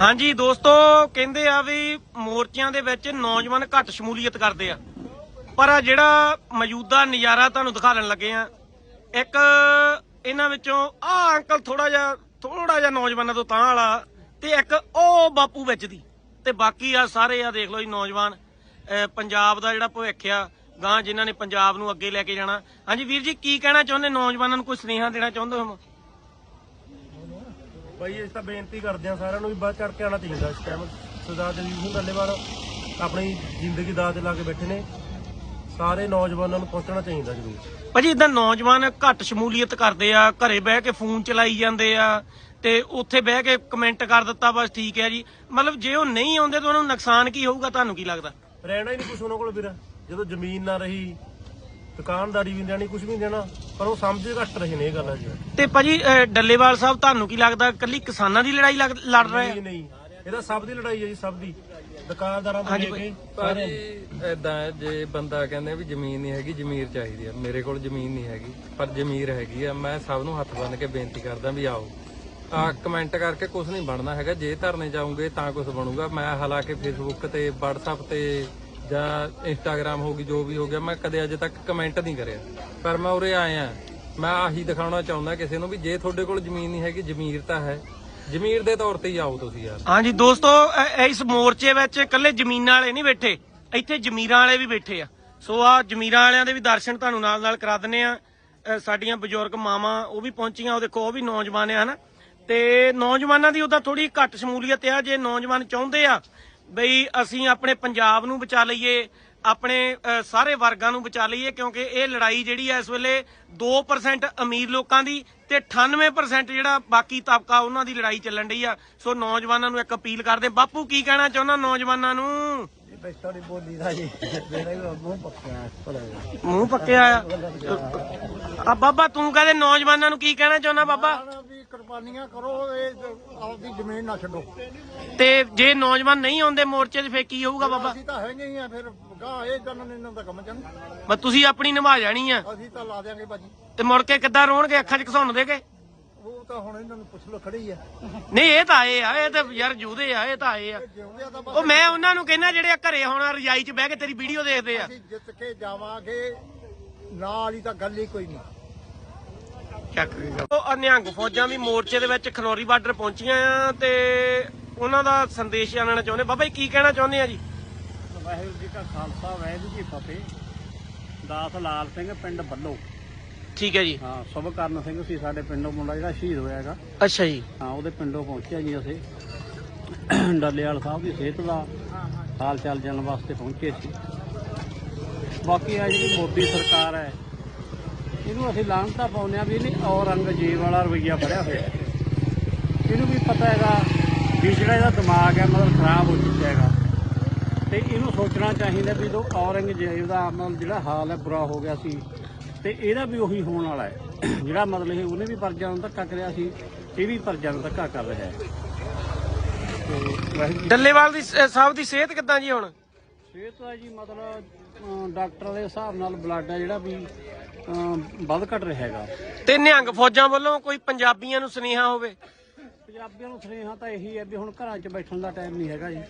ਹਾਂਜੀ ਦੋਸਤੋ, ਕਹਿੰਦੇ ਆ ਵੀ ਮੋਰਚਿਆਂ ਦੇ ਵਿੱਚ ਨੌਜਵਾਨ ਘੱਟ ਸ਼ਮੂਲੀਅਤ ਕਰਦੇ ਆ। ਪਰ ਆ ਜਿਹੜਾ ਮੌਜੂਦਾ ਨਜ਼ਾਰਾ ਤੁਹਾਨੂੰ ਦਿਖਾਉਣ ਲੱਗੇ ਆ, ਇੱਕ ਇਹਨਾਂ ਵਿੱਚੋਂ, ਆ ਅੰਕਲ ਥੋੜਾ ਜਿਹਾ ਥੋੜਾ ਜਿਹਾ ਨੌਜਵਾਨਾਂ ਤੋਂ ਤਾਂ ਵਾਲਾ ਤੇ ਇੱਕ ਉਹ ਬਾਪੂ ਵਿੱਚ ਦੀ। ਤੇ ਬਾਕੀ ਆ ਸਾਰੇ ਆ ਦੇਖ ਲਓ ਜੀ ਨੌਜਵਾਨ ਪੰਜਾਬ ਦਾ ਜਿਹੜਾ ਭਵਿੱਖ ਆ ਗਾਂ ਜਿਨ੍ਹਾਂ ਨੇ ਪੰਜਾਬ ਨੂੰ ਅੱਗੇ ਲੈ ਕੇ ਜਾਣਾ। ਹਾਂਜੀ ਵੀਰ ਜੀ, ਕੀ ਕਹਿਣਾ ਚਾਹੁੰਦੇ? ਨੌਜਵਾਨਾਂ ਨੂੰ ਕੋਈ ਸੁਨੇਹਾ ਦੇਣਾ ਚਾਹੁੰਦੇ ਹੋ? ਬਾਈ ਇਸ ਤਾਂ ਬੇਨਤੀ ਕਰਦੇ ਆ ਸਾਰਿਆਂ ਨੂੰ ਵੀ ਵੱਧ ਚੜ ਕੇ ਆਉਣਾ ਚਾਹੀਦਾ ਇਸ ਟਾਈਮ ਸਰਦਾਰ ਦਲੀਪ ਸਿੰਘ ਡੱਲੇਵਾਲ ਆਪਣੀ ਜ਼ਿੰਦਗੀ ਦਾਅ ਤੇ ਲਾ ਕੇ ਬੈਠੇ ਨੇ। ਸਾਰੇ ਨੌਜਵਾਨਾਂ ਨੂੰ ਪਹੁੰਚਣਾ ਚਾਹੀਦਾ ਜ਼ਰੂਰ। ਭਾਜੀ ਇਦਾਂ ਨੌਜਵਾਨ ਘੱਟ ਸ਼ਮੂਲੀਅਤ ਕਰਦੇ ਆ ਘਰੇ ਬਹਿ ਕੇ ਫੋਨ ਚਲਾਈ ਜਾਂਦੇ ਆ ਤੇ ਉੱਥੇ ਬਹਿ ਕੇ ਕਮੈਂਟ ਕਰ ਦਿੱਤਾ ਬਸ ਠੀਕ ਹੈ ਜੀ। ਮਤਲਬ ਜੇ ਉਹ ਨਹੀਂ ਆਉਂਦੇ ਤਾਂ ਉਹਨਾਂ ਨੂੰ ਨੁਕਸਾਨ ਕੀ ਹੋਊਗਾ ਤੁਹਾਨੂੰ ਕੀ ਲੱਗਦਾ? ਰਹਿਣਾ ਹੀ ਨਹੀਂ ਕੁਛ ਉਹਨਾਂ ਕੋਲ ਵੀਰ। ਜਦੋਂ ਜ਼ਮੀਨ ਨਾ ਰਹੀ ਦੁਕਾਨਦਾਰੀ ਵੀ ਨਹੀਂ ਦੇਣੀ ਕੁਝ ਵੀ ਦੇਣਾ ਪਰ ਉਹ ਸਮਝ ਘੱਟ ਰਹੇ ਨੇ ਇਹ ਗੱਲਾਂ ਜੀ ਤੇ ਭਾਜੀ ਅਹ, ਡੱਲੇਵਾਲ ਸਾਹਿਬ ਤੁਹਾਨੂੰ ਕੀ ਲੱਗਦਾ ਕੱਲੀ ਕਿਸਾਨਾਂ ਦੀ ਲੜਾਈ ਲੱਗ- ਲੜ ਰਹੇ ਨਹੀਂ ਆ ਨਹੀਂ ਇਹਦਾ ਸਭ ਦੀ ਲੜਾਈ ਹੈ ਜੀ ਸਭ ਦੀ। ਦੁਕਾਨਦਾਰਾਂ ਤੋਂ ਲੈ ਕੇ ਭਾਜੀ। ਹੈ ਜੇ ਬੰਦਾ ਕਹਿੰਦੇ ਵੀ ਜ਼ਮੀਨ ਨਹੀਂ ਹੈਗੀ ਜ਼ਮੀਰ ਚਾਹੀਦੀ ਆ। ਮੇਰੇ ਕੋਲ ਜ਼ਮੀਨ ਨਹੀਂ ਹੈਗੀ ਪਰ ਜ਼ਮੀਰ ਹੈਗੀ ਆ। ਮੈਂ ਸਭ ਨੂੰ ਹੱਥ ਬੰਨ ਕੇ ਬੇਨਤੀ ਕਰਦਾ ਵੀ ਆਓ। ਆ ਕਮੈਂਟ ਕਰਕੇ ਕੁਝ ਨਹੀਂ ਬਣਨਾ ਹੈਗਾ। ਜੇ ਧਰਨੇ ਜਾਉਂਗੇ ਤਾਂ ਕੁਝ ਬਣੂਗਾ। ਮੈਂ ਹਾਲਾਂਕਿ ਫੇਸਬੁੱਕ ਤੇ WhatsApp ਤੇ ਜਾਂ ਇੰਸਟਾਗ੍ਰam ਹੋ ਗਈ ਜੋ ਵੀ ਹੋ ਗਿਆ ਮੈਂ ਕਦੇ ਅਜੇ ਤੱਕ ਕਮੈਂਟ ਨਹੀਂ ਕਰਿਆ। ਪਰ ਮੈਂ ਉਰੇ ਆਇਆ। ਮੈਂ ਆਹੀ ਦਿਖਾਉਣਾ ਚਾਹੁੰਦਾ ਕਿਸੇ ਨੂੰ ਵੀ ਜੇ ਤੁਹਾਡੇ ਕੋਲ ਜ਼ਮੀਨ ਨਹੀਂ ਹੈਗੀ ਜ਼ਮੀਰ ਤਾਂ ਹੈ। ਜ਼ਮੀਰ ਦੇ ਤੌਰ ਤੇ ਹੀ ਆਓ ਤੁਸੀਂ ਯਾਰ। ਹਾਂਜੀ ਦੋਸਤੋ ਅ- ਇਸ ਮੋਰਚੇ ਵਿੱਚ ਇਕੱਲੇ ਜ਼ਮੀਨਾਂ ਵਾਲੇ ਨਹੀਂ ਬੈਠੇ ਇੱਥੇ ਜ਼ਮੀਰਾਂ ਵਾਲੇ ਵੀ ਬੈਠੇ ਆ। ਸੋ ਆ ਜ਼ਮੀਰਾਂ ਵਾਲਿਆਂ ਦੇ ਵੀ ਦਰਸ਼ਨ ਤੁਹਾਨੂੰ ਨਾਲ ਨਾਲ ਕਰਾ ਦਿੰਨੇ ਆ। ਅ, ਸਾਡੀਆਂ ਬਜ਼ੁਰਗ ਮਾਵਾਂ ਉਹ ਵੀ ਪਹੁੰਚੀਆਂ ਉਹ ਦੇਖੋ ਉਹ ਵੀ ਨੌਜਵਾਨ ਆ ਹਨਾ। ਤੇ ਨੌਜਵਾਨਾਂ ਦੀ ਉਹਦਾ ਥੋੜੀ ਘੱਟ ਸ਼ਮੂਲੀਅਤ ਆ ਜੇ ਨੌਜਵਾਨ ਚਾਹੁੰਦੇ ਆ ਬਈ ਅਸੀਂ ਆਪਣੇ ਪੰਜਾਬ ਨੂੰ ਬਚਾ ਲਈਏ, ਆਪਣੇ ਸਾਰੇ ਵਰਗਾਂ ਨੂੰ ਬਚਾ ਲਈਏ, ਕਿਉਂਕਿ ਇਹ ਲੜਾਈ ਜਿਹੜੀ ਹੈ ਇਸ ਵੇਲੇ 2% ਅਮੀਰ ਲੋਕਾਂ ਦੀ ਤੇ 98% ਜਿਹੜਾ ਬਾਕੀ ਤਬਕਾ ਉਹਨਾਂ ਦੀ ਲੜਾਈ ਚੱਲਣ ਡਈ ਆ। ਸੋ ਨੌਜਵਾਨਾਂ ਨੂੰ ਇੱਕ ਅਪੀਲ ਕਰਦੇ ਬਾਪੂ, ਕੀ ਕਹਿਣਾ ਚਾਹੁੰਦਾ ਨੌਜਵਾਨਾਂ ਨੂੰ? ਬੈਠਾ ਨਹੀਂ ਬੋਲੀ ਦਾ ਜੀ। ਮੇਰਾ ਵੀ ਮੂੰਹ ਪੱਕਿਆ ਮੂੰਹ ਪੱਕਿਆ ਆ? ਆ ਬਾਬਾ ਤੂੰ ਕਹਦੇ ਨੌਜਵਾਨਾਂ ਨੂੰ ਕੀ ਕਹਿਣਾ ਚਾਹੁੰਦਾ ਬਾਬਾ? ਵੀ ਕੁਰਬਾਨੀਆਂ ਕਰੋ ਇਹ ਆਪਦੀ ਜ਼ਮੀਨ ਨਾ ਛੱਡੋ। ਤੇ ਜੇ ਨੌਜਵਾਨ ਨਹੀਂ ਆਉਂਦੇ ਮੋਰਚੇ 'ਤੇ ਫੇਰ ਕੀ ਹੋਊਗਾ ਬਾਬਾ? ਅਸੀਂ ਤਾਂ ਹੈਗੇ ਹੀ ਆ ਫਿਰ ਗਾਂ ਇਹ ਗੱਲ ਇਹਨਾਂ ਦਾ ਕੰਮ ਚੱਲ ਬਸ ਤੁਸੀਂ ਆਪਣੀ ਨਿਭਾ ਜਾਣੀ ਆ। ਅਸੀਂ ਤਾਂ ਲਾ ਦਿਆਂਗੇ ਭਾਜੀ। ਤੇ ਮੁੜ ਕੇ ਕਿੱਦਾਂ ਰੋਣਗੇ ਅੱਖਾਂ 'ਚ ਘਸਉਣ ਦੇ ਕੇ? ਉਹ ਤਾਂ ਹੁਣ ਇਹਨਾਂ ਨੂੰ ਪੁੱਛ ਲੋ ਖੜੀ ਆ। ਨਹੀਂ ਇਹ ਤਾਂ ਆਏ ਆ ਇਹ ਤਾਂ ਯਾਰ ਜੂਦੇ ਆ ਇਹ ਤਾਂ ਆਏ ਆ। ਤਾਂ ਉਹ ਮੈਂ ਉਹਨਾਂ ਨੂੰ ਕਹਿੰਦਾ ਜਿਹੜੇ ਘਰੇ ਹੁਣ ਰਜਾਈ 'ਚ ਬਹਿ ਕੇ ਤੇਰੀ ਵੀਡੀਓ ਦੇਖਦੇ ਆ। ਅਸੀਂ ਜਿੱਤ ਕੇ ਜਾਵਾਂਗੇ ਨਾਲ ਹੀ ਤਾਂ ਗੱਲ ਹੀ ਕੋਈ ਨਹੀਂ। ਚੱਕ ਉਹ ਅਨਿਹੰਗ ਫੌਜਾਂ ਵੀ ਮੋਰਚੇ ਦੇ ਵਿੱਚ ਖਨੌਰੀ ਬਾਰਡਰ ਪਹੁੰਚੀਆਂ ਆ ਤੇ ਉਹਨਾਂ ਦਾ ਸੰਦੇਸ਼ ਜਾਣਨਾ ਚਾਹੁੰਦੇ। ਬਾਬਾ ਜੀ ਕੀ ਕਹਿਣਾ ਚਾਹੁੰਦੇ ਆ ਜੀ? ਵਾਹਿਗੁਰੂ ਜੀ ਕਾ ਖਾਲਸਾ ਵਾਹਿਗੁਰੂ ਜੀ ਫਤਿਹ। ਦਾਸ ਲਾਲ ਸਿੰਘ ਪਿੰਡ ਬੱਲੋ। ਠੀਕ ਹੈ ਜੀ। ਹਾਂ ਸੁਭਕਰਨ ਸਿੰਘ ਸੀ ਸਾਡੇ ਪਿੰਡੋਂ ਮੁੰਡਾ ਜਿਹੜਾ ਸ਼ਹੀਦ ਹੋਇਆ ਹੈਗਾ। ਅੱਛਾ ਜੀ। ਹਾਂ ਉਹਦੇ ਪਿੰਡੋਂ ਪਹੁੰਚਿਆ ਜੀ ਅਸੀਂ। ਡੱਲੇਵਾਲ ਸਾਹਿਬ ਦੀ ਸਿਹਤ ਦਾ ਹਾਲ ਚਾਲ ਜਾਣਨ ਵਾਸਤੇ ਪਹੁੰਚੇ ਸੀ। ਬਾਕੀ ਆ ਜਿਹੜੀ ਮੋਦੀ ਸਰਕਾਰ ਹੈ ਇਹਨੂੰ ਅਸੀਂ ਲਾਂਘਤਾ ਪਾਉਂਦੇ ਆ ਵੀ ਇਹਨੇ ਔਰੰਗਜ਼ੇਬ ਵਾਲਾ ਰਵਈਆ ਫੜਿਆ ਹੋਇਆ। ਇਹਨੂੰ ਵੀ ਪਤਾ ਹੈਗਾ ਵੀ ਜਿਹੜਾ ਇਹਦਾ ਦਿਮਾਗ ਹੈ ਮਤਲਬ ਖਰਾਬ ਹੋ ਚੁੱਕਿਆ ਹੈਗਾ। ਤੇ ਇਹਨੂੰ ਸੋਚਣਾ ਚਾਹੀਦਾ ਵੀ ਜੋ ਔਰੰਗਜ਼ੇਬ ਦਾ ਮਤਲਬ ਜਿਹੜਾ ਹਾਲ ਹੈ ਬੁਰਾ ਹੋ ਗਿਆ ਸੀ। ਤੇ ਇਹਦਾ ਵੀ ਉਹੀ ਹੋਣ ਵਾਲਾ ਹੈ। ਜਿਹੜਾ ਮਤਲਬ ਇਹ ਉਹਨੇ ਵੀ ਪਰਜਾ ਨੂੰ ਧੱਕਾ ਕਰਿਆ ਸੀ ਇਹ ਵੀ ਪਰਜਾ ਨੂੰ ਧੱਕਾ ਕਰ ਰਿਹਾ ਹੈ। ਡੱਲੇਵਾਲ ਦੀ ਸਾਹਿਬ ਦੀ ਸਿਹਤ ਕਿੱਦਾਂ ਜੀ ਹੁਣ? ਸਿਹਤ ਦਾ ਜੀ ਮਤਲਬ ਡਾਕਟਰ ਦੇ ਹਿਸਾਬ ਨਾਲ ਬਲੱਡ ਹੈ ਜਿਹੜਾ ਵੀ ਵੱਧ ਘਟ ਰਿਹਾ ਹੈਗਾ। ਤੇ ਨਿਹੰਗ ਫੌਜਾਂ ਵੱਲੋਂ ਕੋਈ ਪੰਜਾਬੀਆਂ ਨੂੰ ਸੁਨੇਹਾ ਹੋਵੇ? ਪੰਜਾਬੀਆਂ ਨੂੰ ਸੁਨੇਹਾ ਤਾਂ ਇਹੀ ਹੈ ਵੀ ਹੁਣ ਘਰਾਂ 'ਚ ਬੈਠਣ ਦਾ ਟਾਈਮ ਨਹੀਂ ਹੈਗਾ ਜੀ।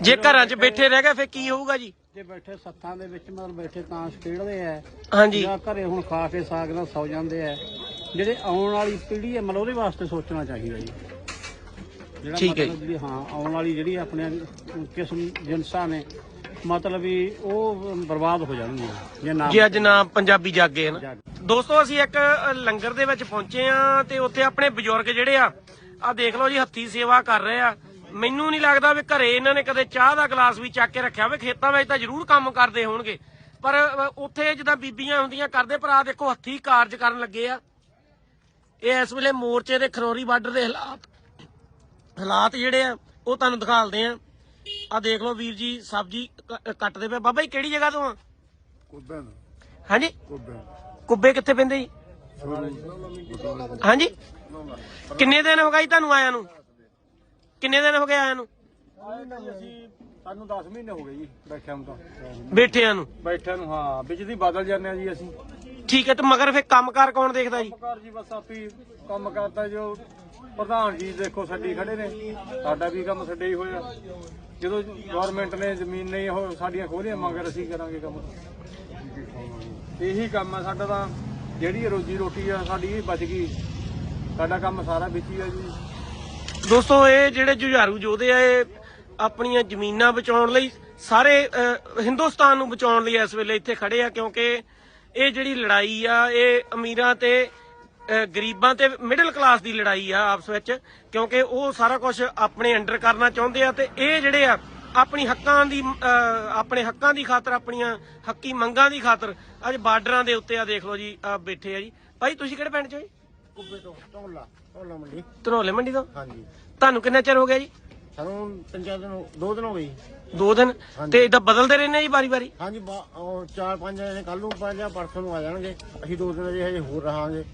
ਜੇ ਘਰਾਂ 'ਚ ਬੈਠੇ ਰਹਿ ਗਏ ਫੇਰ ਕੀ ਹੋਊਗਾ ਜੀ? ਜੇ ਬੈਠੇ ਸੱਥਾਂ ਦੇ ਵਿੱਚ ਮਤਲਬ ਬੈਠੇ ਤਾਂਸ਼ ਖੇਡਦੇ ਆ। ਹਾਂਜੀ। ਜਾਂ ਘਰੇ ਹੁਣ ਖਾ ਕੇ ਸਾਗ ਨਾਲ ਸੌ ਜਾਂਦੇ ਆ। ਜਿਹੜੇ ਆਉਣ ਵਾਲੀ ਪੀੜ੍ਹੀ ਹੈ ਮਤਲਬ ਉਹਦੇ ਵਾਸਤੇ ਸੋਚਣਾ ਚਾਹੀਦਾ ਜੀ। ਜਿਹੜਾ ਠੀਕ ਹੈ ਜੀ। ਮਤਲਬ ਹਾਂ ਆਉਣ ਵਾਲੀ ਜਿਹੜੀ ਆਪਣੇ ਕਿਸਮ ਜਿਨਸਾਂ ਨੇ ਮਤਲਬ ਵੀ ਉਹ ਬਰਬਾਦ ਹੋ ਜਾਣਗੀਆਂ। ਜੇ ਨਾ ਜੇ ਅੱਜ ਨਾ ਪੰਜਾਬੀ ਜਾਗੇ ਹਨ। ਦੋਸਤੋ ਅਸੀਂ ਇੱਕ ਲੰਗਰ ਦੇ ਵਿੱਚ ਪਹੁੰਚੇ ਆ ਤੇ ਉੱਥੇ ਆਪਣੇ ਬਜ਼ੁਰਗ ਜਿਹੜੇ ਆ ਆ ਦੇਖ ਲਓ ਜੀ ਹੱਥੀ ਸੇਵਾ ਕਰ ਰਹੇ ਆ। ਮੈਨੂੰ ਨਹੀਂ ਲੱਗਦਾ ਵੀ ਘਰੇ ਇਹਨਾਂ ਨੇ ਕਦੇ ਚਾਹ ਦਾ ਗਲਾਸ ਵੀ ਚੱਕ ਕੇ ਰੱਖਿਆ ਹੋਵੇ। ਖੇਤਾਂ ਵਿੱਚ ਤਾਂ ਜ਼ਰੂਰ ਕੰਮ ਕਰਦੇ ਹੋਣਗੇ। ਪਰ ਉੱਥੇ ਜਿੱਦਾਂ ਬੀਬੀਆਂ ਹੁੰਦੀਆਂ ਕਰਦੇ ਪਰ ਆ ਦੇਖੋ ਹੱਥੀ ਕਾਰਜ ਕਰਨ ਲੱਗੇ ਆ। ਇਹ ਇਸ ਵੇਲੇ ਮੋਰਚੇ ਦੇ ਖਰੋਰੀ ਬਾਰਡਰ ਦੇ ਹਾਲਾਤ। ਹਾਲਾਤ ਜਿਹੜੇ ਆ ਉਹ ਤੁਹਾਨੂੰ ਦਿਖਾਲਦੇ ਆ। ਆ ਦੇਖ ਲਓ ਵੀਰ ਜੀ ਸਬਜ਼ੀ ਕੱਟਦੇ ਪਏ। ਬਾਬਾ ਜੀ ਕਿਹੜੀ ਜਗ੍ਹਾ ਤੋਂ ਆ? ਕੁੱਬੇ ਹਾਂਜੀ? ਕੁੱਬੇ ਕੁੱਬੇ ਕਿੱਥੇ ਪੈਂਦੇ ਜੀ? ਹਾਂਜੀ? ਕਿੰਨੇ ਦਿਨ ਹੋ ਗਏ ਤੁਹਾਨੂੰ ਆਇਆਂ ਨੂੰ? ਕਿੰਨੇ ਦਿਨ ਹੋ ਗਏ ਆਇਆਂ ਨੂੰ? ਅਸੀਂ ਸਾਨੂੰ 10 ਮਹੀਨੇ ਹੋ ਗਏ ਜੀ ਬੈਠਿਆਂ ਨੂੰ ਤਾਂ। ਬੈਠਿਆਂ ਨੂੰ? ਬੈਠਿਆਂ ਨੂੰ ਹਾਂ। ਵਿੱਚ ਦੀ ਬਦਲ ਜਾਂਦੇ ਆ ਜੀ ਅਸੀਂ। ਠੀਕ ਹੈ ਤੇ ਮਗਰ ਫਿਰ ਕੰਮਕਾਰ ਕੌਣ ਦੇਖਦਾ ਜੀ? ਘਰ ਜੀ ਬਸ ਆਪੀ ਕੰਮ ਕਰਦਾ ਜੋ ਪ੍ਰਧਾਨ ਜੀ ਦੇਖੋ ਛੱਡੀ ਖੜੇ ਨੇ। ਸਾਡਾ ਵੀ ਕੰਮ ਛੱਡੇ ਹੀ ਹੋਇਆ। ਜਦੋਂ ਗਵਰਨਮੈਂਟ ਨੇ ਜ਼ਮੀਨ ਨਹੀਂ ਉਹ ਸਾਡੀਆਂ ਖੋਲੀਆਂ ਮਗਰ ਅਸੀਂ ਕਰਾਂਗੇ ਕੰਮ। ਇਹੀ ਕੰਮ ਆ ਸਾਡਾ ਤਾਂ। ਜਿਹੜੀ ਰੋਜੀ ਰੋਟੀ ਆ ਸਾਡੀ ਇਹ ਬਚ ਗਈ। ਸਾਡਾ ਕੰਮ ਸਾਰਾ ਵਿੱਚ ਹੀ ਆ ਜੀ। ਦੋਸਤੋ, ਇਹ ਜਿਹੜੇ ਜੁਝਾਰੂ ਯੋਧੇ ਆ, ਇਹ ਆਪਣੀਆਂ ਜ਼ਮੀਨਾਂ ਬਚਾਉਣ ਲਈ ਸਾਰੇ ਹਿੰਦੁਸਤਾਨ ਨੂੰ ਬਚਾਉਣ ਲਈ ਇਸ ਵੇਲੇ ਇੱਥੇ ਖੜੇ ਆ, ਕਿਉਂਕਿ ਇਹ ਜਿਹੜੀ ਲੜਾਈ ਆ, ਇਹ ਅਮੀਰਾਂ ਤੇ ਗਰੀਬਾਂ ਤੇ ਮਿਡਲ ਕਲਾਸ ਦੀ ਲੜਾਈ ਆ ਆਪਸ ਵਿੱਚ, ਕਿਉਂਕਿ ਉਹ ਸਾਰਾ ਕੁਝ ਆਪਣੇ ਅੰਡਰ ਕਰਨਾ ਚਾਹੁੰਦੇ ਆ ਤੇ ਇਹ ਜਿਹੜੇ ਆ, ਆਪਣੀ ਹੱਕਾਂ ਦੀ ਆਪਣੇ ਹੱਕਾਂ ਦੀ ਖਾਤਰ, ਆਪਣੀਆਂ ਹੱਕੀ ਮੰਗਾਂ ਦੀ ਖਾਤਰ ਅੱਜ ਬਾਰਡਰਾਂ ਦੇ ਉੱਤੇ ਆ, ਦੇਖ ਲਓ ਜੀ, ਆ ਬੈਠੇ ਆ ਜੀ। ਭਾਈ, ਤੁਸੀਂ ਕਿਹੜੇ ਪਿੰਡ ਚੋਂ ਜੀ? ਕੁੱਬੇ ਤੋਂ ਟੋਲਾ ਟੋਲਾ ਮੰਡੀ। ਧਨੌਲੇ ਮੰਡੀ ਤੋਂ? ਹਾਂਜੀ। ਤੁਹਾਨੂੰ ਕਿੰਨਾ ਚਿਰ ਹੋ ਗਿਆ ਜੀ? ਸਾਨੂੰ ਤਿੰਨ ਚਾਰ ਦਿਨ ਹੋ- ਦੋ ਦਿਨ ਹੋ ਗਏ ਜੀ। ਦੋ ਦਿਨ? ਤੇ ਇਦਾਂ ਬਦਲਦੇ ਰਹਿੰਦੇ ਆ ਜੀ ਵਾਰੀ ਵਾਰੀ? ਹਾਂਜੀ ਬਾ- ਉਹ ਚਾਰ ਪੰਜ ਜਣੇ ਕੱਲ ਨੂੰ ਪੰਜ ਜਾਂ ਪਰਸੋਂ ਨੂੰ ਆ ਜਾਣਗੇ। ਅਸੀਂ ਦੋ ਦਿਨ ਅਜੇ ਹਜੇ ਹੋਰ ਰਹਾਂਗੇ।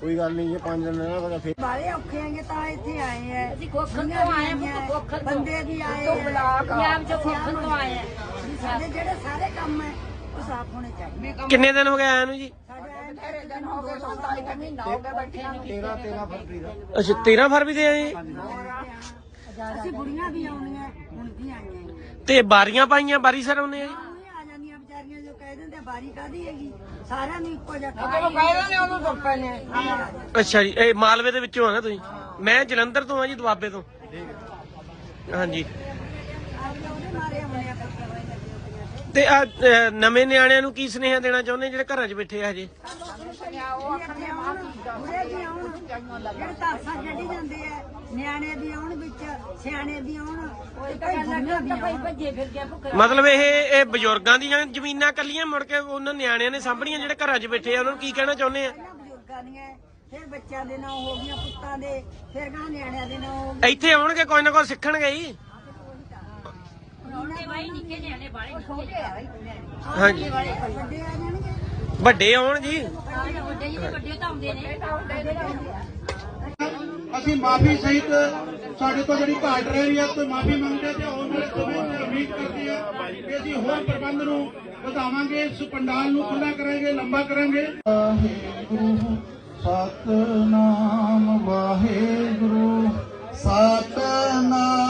ਕੋਈ ਗੱਲ ਨਹੀਂ ਜੇ ਪੰਜ ਦਿਨ ਰਹਿਣਾ ਤਾਂ ਫਿਰ ਬਾਰੇ ਔਖੇ ਆਂਗੇ ਤਾਂ ਇੱਥੇ ਆਏ ਐ ਅਸੀਂ ਖੋਖਰ ਤੋਂ ਆਏ ਹਾਂ ਖੋਖਰ ਤੋਂ। ਬੰਦੇ ਵੀ ਆਏ ਤੋਂ ਐ। ਬਲਾਕ ਪੰਜਾਬ ਚੋਂ ਖੋਖਰ ਤੋਂ ਆਏ ਆ। ਵੀ ਸਾਡੇ ਜਿਹੜੇ ਸਾਰੇ ਕੰਮ ਐ ਉਹ ਸਾਫ਼ ਹੋਣੇ ਚਾਹੀਦੇ। ਕਿੰਨੇ ਦਿਨ ਹੋ ਗਏ ਆਇਆਂ ਨੂੰ ਜੀ? ਸਾਡੇ ਆਏ ਤੇਰੇ ਦਿਨ ਹੋ ਗਏ 47 ਕੁ ਮਹੀਨਾ ਹੋ ਗਿਆ ਬੈਠੇ ਨੂੰ 13 13 ਫਰਵਰੀ ਦਾ। ਅੱਛਾ 13 ਫਰਵਰੀ ਦੇ ਆਏ? ਅਸੀਂ ਬੁੜੀਆਂ ਵੀ ਆਉਣੀਆਂ ਹੁਣ ਵੀ ਆਈਆਂ। ਤੇ ਬਾਰੀਆਂ ਪਾਈਆਂ ਬਾਰੀ ਸਰ ਜੀ? ਉਹੀ ਆ ਜਾਂਦੀਆਂ ਵਿਚਾਰੀਆਂ ਜੋ ਕਹਿ ਦਿੰਦੇ ਬਾਰੀ ਕਾਦੀ ਹੈਗੀ? ਸਾਰਿਆਂ ਨੂੰ ਇੱਕੋ ਜਿਹਾ ਜਦੋਂ ਕਹਿ ਨੇ ਉਹਨੂੰ ਤੋਂ ਪਹਿਲੇ ਅੱਛਾ ਜੀ ਇਹ ਮਾਲਵੇ ਦੇ ਵਿੱਚੋਂ ਆ ਨਾ ਤੁਸੀਂ? ਮੈਂ ਜਲੰਧਰ ਤੋਂ ਆ ਜੀ ਦੁਆਬੇ ਤੋਂ। ਹਾਂਜੀ। ਉਹਦੇ ਮਾਰੇ ਆਉਣੇ ਆ ਪੱਕੇ ਹੋਏ ਲੱਗੇ ਹੁੰਦੀਆਂ ਤੇ ਆ ਨਵੇਂ ਨਿਆਣਿਆਂ ਨੂੰ ਕੀ ਸੁਨੇਹਾ ਦੇਣਾ ਚਾਹੁੰਦੇ ਜਿਹੜੇ ਘਰਾਂ 'ਚ ਬੈਠੇ ਆ ਹਜੇ? ਜਿਹੜੇ ਤਾਸਾਂ ਕੱਢੀ ਜਾਂਦੇ ਐ ਨਿਆਣੇ ਵੀ ਆਉਣ ਵਿੱਚ ਸਿਆਣੇ ਵੀ ਆਉਣ ਕੋਈ ਬੁੜੀਆਂ ਵੀ ਆਉਣ ਮਤਲਬ ਇਹ ਇਹ ਬਜ਼ੁਰਗਾਂ ਦੀਆਂ ਜ਼ਮੀਨਾਂ ਕੱਲੀਆਂ ਮੁੜ ਕੇ ਉਹਨਾਂ ਨਿਆਣਿਆਂ ਨੇ ਸਾਂਭਣੀਆਂ ਜਿਹੜੇ ਘਰਾਂ 'ਚ ਬੈਠੇ ਆ, ਉਹਨਾਂ ਨੂੰ ਕੀ ਕਹਿਣਾ ਚਾਹੁੰਦੇ ਆ? ਪਹਿਲਾਂ ਬਜ਼ੁਰਗਾਂ ਦੀਆਂ ਫਿਰ ਬੱਚਿਆਂ ਦੇ ਨਾਂ ਹੋ ਗਈਆਂ ਪੁੱਤਾਂ ਦੇ ਫਿਰ ਗਾਂ ਨਿਆਣਿਆਂ ਦੇ ਨਾਂ ਹੋ ਗਏ ਇੱਥੇ ਆਉਣਗੇ, ਕੋਈ ਨਾ ਕੋਈ ਸਿੱਖਣਗੇ ਜੀ ਉਹਨੇ ਬਾਈ ਨਿੱਕੇ ਨਿਆਣੇ ਬਾਲੇ ਨਿੱਕੇ ਹਾਂਜੀ। ਵੱਡੇ ਆ ਜਾਣਗੇ ਵੱਡੇ ਆਉਣ ਜੀ ਤਾਂ ਅਸੀਂ ਮਾਫੀ ਸਹਿਤ ਸਾਡੇ ਤੋਂ ਜਿਹੜੀ ਘਾਟ ਰਹੀ ਹੈ ਕੋਈ ਮਾਫੀ ਮੰਗਦੇ ਤੇ ਆਉਣ ਵਾਲੇ ਸਮੇਂ ਵਿੱਚ ਉਮੀਦ ਕਰਦੇ ਹਾਂ ਕਿ ਅਸੀਂ ਹੋਰ ਪ੍ਰਬੰਧ ਨੂੰ ਵਧਾਵਾਂਗੇ ਇਸ ਪੰਡਾਲ ਨੂੰ ਖੁੱਲਾ ਕਰਾਂਗੇ ਲੰਬਾ ਕਰਾਂਗੇ। ਵਾਹਿਗੁਰੂ ਸਤਨਾਮ ਵਾਹਿਗੁਰੂ ਸਤਨਾਮ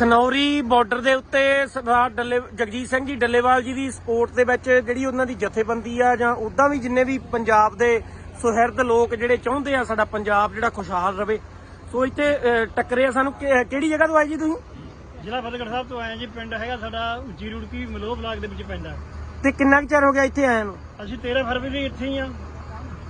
ਖਨੌਰੀ ਬਾਰਡਰ ਦੇ ਉੱਤੇ ਸਰਦਾਰ ਡੱਲੇ ਜਗਜੀਤ ਸਿੰਘ ਜੀ ਡੱਲੇਵਾਲ ਜੀ ਦੀ ਸਪੋਰਟ ਦੇ ਵਿੱਚ ਜਿਹੜੀ ਉਹਨਾਂ ਦੀ ਜਥੇਬੰਦੀ ਆ ਜਾਂ ਉਦਾਂ ਵੀ ਜਿੰਨੇ ਵੀ ਪੰਜਾਬ ਦੇ ਸੁਹਿਰਦ ਲੋਕ ਜਿਹੜੇ ਚਾਹੁੰਦੇ ਆ ਸਾਡਾ ਪੰਜਾਬ ਜਿਹੜਾ ਖੁਸ਼ਹਾਲ ਰਵੇ। ਸੋ ਇੱਥੇ ਟੱਕਰੇ ਆ ਸਾਨੂੰ ਕਿਹੜੀ ਜਗ੍ਹਾ ਤੋਂ ਆਏ ਜੀ ਤੁਸੀਂ? ਜ਼ਿਲ੍ਹਾ ਫਤਿਹਗੜ੍ਹ ਸਾਹਿਬ ਤੋਂ ਆਏ ਜੀ ਪਿੰਡ ਹੈਗਾ ਸਾਡਾ ਉੱਚੀ ਰੁੜਕੀ ਮਲੋਹ ਬਲਾਕ ਦੇ ਵਿੱਚ ਪੈਂਦਾ। ਤੇ ਕਿੰਨਾ ਕੁ ਚਿਰ ਹੋ ਗਿਆ ਇੱਥੇ ਆਇਆਂ ਨੂੰ? ਅਸੀਂ 13 ਫਰਵਰੀ ਦੇ ਇੱਥੇ ਹੀ ਆ।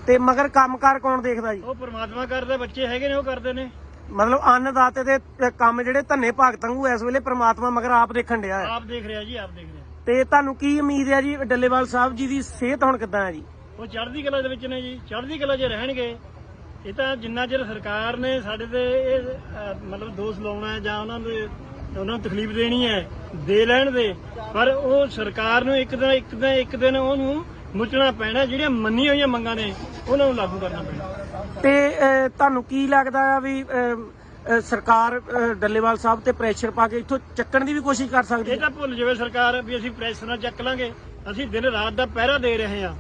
ਤੇ ਮਗਰ ਕੰਮਕਾਰ ਕੌਣ ਦੇਖਦਾ ਜੀ? ਉਹ ਪ੍ਰਮਾਤਮਾ ਕਰਦਾ ਬੱਚੇ ਹੈਗੇ ਨੇ ਉਹ ਕਰਦੇ ਨੇ। ਮਤਲਬ ਅੰਨਦਾਤੇ ਦੇ ਕੰਮ ਜਿਹੜੇ ਧੰਨੇ ਭਾਗ ਤੰਗੂ ਇਸ ਵੇਲੇ ਪ੍ਰਮਾਤਮਾ ਮਗਰ ਆਪ ਦੇਖਣ ਡਿਆ ਹੈ। ਆਪ ਦੇਖ ਰਿਹਾ ਜੀ ਆਪ ਦੇਖ ਰਿਹਾ। ਤੇ ਤੁਹਾਨੂੰ ਕੀ ਉਮੀਦ ਹੈ ਜੀ ਡੱਲੇਵਾਲ ਸਾਹਿਬ ਜੀ ਦੀ ਸਿਹਤ ਹੁਣ ਕਿੱਦਾਂ ਹੈ ਜੀ? ਉਹ ਚੜ੍ਹਦੀ ਕਲਾ ਦੇ ਵਿੱਚ ਨੇ ਜੀ ਚੜ੍ਹਦੀ ਕਲਾ 'ਚ ਰਹਿਣਗੇ। ਇਹ ਤਾਂ ਜਿੰਨਾ ਚਿਰ ਸਰਕਾਰ ਨੇ ਸਾਡੇ ਤੇ ਇਹ ਅਹ, ਮਤਲਬ ਦੋਸ਼ ਲਾਉਣਾ ਹੈ ਜਾਂ ਉਹਨਾਂ ਦੇ ਉਹਨਾਂ ਨੂੰ ਤਕਲੀਫ ਦੇਣੀ ਹੈ ਦੇ ਲੈਣ ਦੇ ਪਰ ਉਹ ਸਰਕਾਰ ਨੂੰ ਇੱਕ ਦਿਨ ਇੱਕ ਦਿਨ ਇੱਕ ਦਿਨ ਉਹਨੂੰ ਮੁੱਚਣਾ ਪੈਣਾ ਜਿਹੜੀਆਂ ਮੰਨੀਆਂ ਹੋਈਆਂ ਮੰਗਾਂ ਨੇ ਉਹਨਾਂ ਨੂੰ ਲਾਗੂ ਕਰਨਾ ਪੈਣਾ। ਤੇ ਤੁਹਾਨੂੰ ਕੀ ਲੱਗਦਾ ਆ ਵੀ ਸਰਕਾਰ ਡੱਲੇਵਾਲ ਸਾਹਿਬ ਤੇ ਪ੍ਰੈਸ਼ਰ ਪਾ ਕੇ ਇੱਥੋਂ ਚੱਕਣ ਦੀ ਵੀ ਕੋਸ਼ਿਸ਼ ਕਰ ਸਕਦੀ ਇਹ ਤਾਂ ਭੁੱਲ ਜਾਵੇ ਸਰਕਾਰ ਵੀ ਅਸੀਂ ਪ੍ਰੈਸ਼ਰ ਨਾਲ ਚੱਕ ਲਾਂਗੇ। ਅਸੀਂ ਦਿਨ ਰਾਤ ਦਾ ਪਹਿਰਾ ਦੇ ਰਹੇ ਹਾਂ।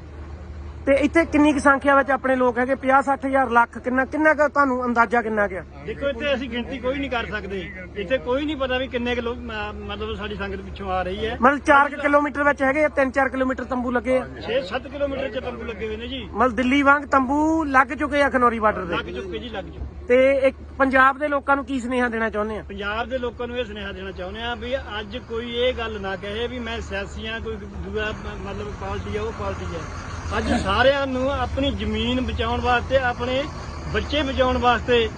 ਤੇ ਇੱਥੇ ਕਿੰਨੀ ਕੁ ਸੰਖਿਆ ਵਿੱਚ ਆਪਣੇ ਲੋਕ ਹੈਗੇ? 50 60 ਹਜ਼ਾਰ ਲੱਖ ਕਿੰਨਾ ਕਿੰਨਾ ਕੁ ਤੁਹਾਨੂੰ ਅੰਦਾਜ਼ਾ ਕਿੰਨਾ ਕੁ ਆ? ਦੇਖੋ ਇੱਥੇ ਅਸੀਂ ਗਿਣਤੀ ਕੋਈ ਨਹੀਂ ਕਰ ਸਕਦੇ। ਇੱਥੇ ਕੋਈ ਨਹੀਂ ਪਤਾ ਵੀ ਕਿੰਨੇ ਕਿਲੋ ਮਤਲਬ ਸਾਡੀ ਸੰਗਤ ਪਿੱਛੋਂ ਆ ਰਹੀ ਹੈ। ਮਤਲਬ 4 ਕਿਲੋਮੀਟਰ ਵਿੱਚ ਹੈਗੇ 3-4 ਕਿਲੋਮੀਟਰ ਤੰਬੂ ਲੱਗੇ ਆ। 6-7 ਕਿਲੋਮੀਟਰ ਚ ਤੰਬੂ ਲੱਗੇ ਹੋਏ ਨੇ ਜੀ। ਮਤਲਬ ਦਿੱਲੀ ਵਾਂਗ ਤੰਬੂ ਲੱਗ ਚੁੱਕੇ ਆ ਖਨੌਰੀ ਬਾਰਡਰ ਲੱਗ ਦੇ ਚੁੱਕੇ ਜੀ ਲੱਗ ਚੁੱਕੇ। ਤੇ ਇੱਕ ਪੰਜਾਬ ਦੇ ਲੋਕਾਂ ਨੂੰ ਕੀ ਸੁਨੇਹਾ ਦੇਣਾ ਚਾਹੁੰਦੇ ਆ? ਪੰਜਾਬ ਦੇ ਲੋਕਾਂ ਨੂੰ ਇਹ ਸੁਨੇਹਾ ਦੇਣਾ ਚਾਹੁੰਦੇ ਆ ਵੀ ਅੱਜ ਕੋਈ ਇਹ ਗੱਲ ਨਾ ਕਹੇ ਵੀ ਮੈਂ ਸਿਆਸੀਆਂ ਕੋਈ ਦੂਆ ਮ- ਮਤਲਬ ਪਾਰਟੀ ਆ ਉਹ ਪਾਰਟੀ ਆ। ਅੱਜ ਸਾਰਿਆਂ ਨੂੰ ਆਪਣੀ ਜ਼ਮੀਨ ਬਚਾਉਣ ਵਾਸਤੇ ਆਪਣੇ ਬੱਚੇ ਬਚਾਉਣ ਵਾਸਤੇ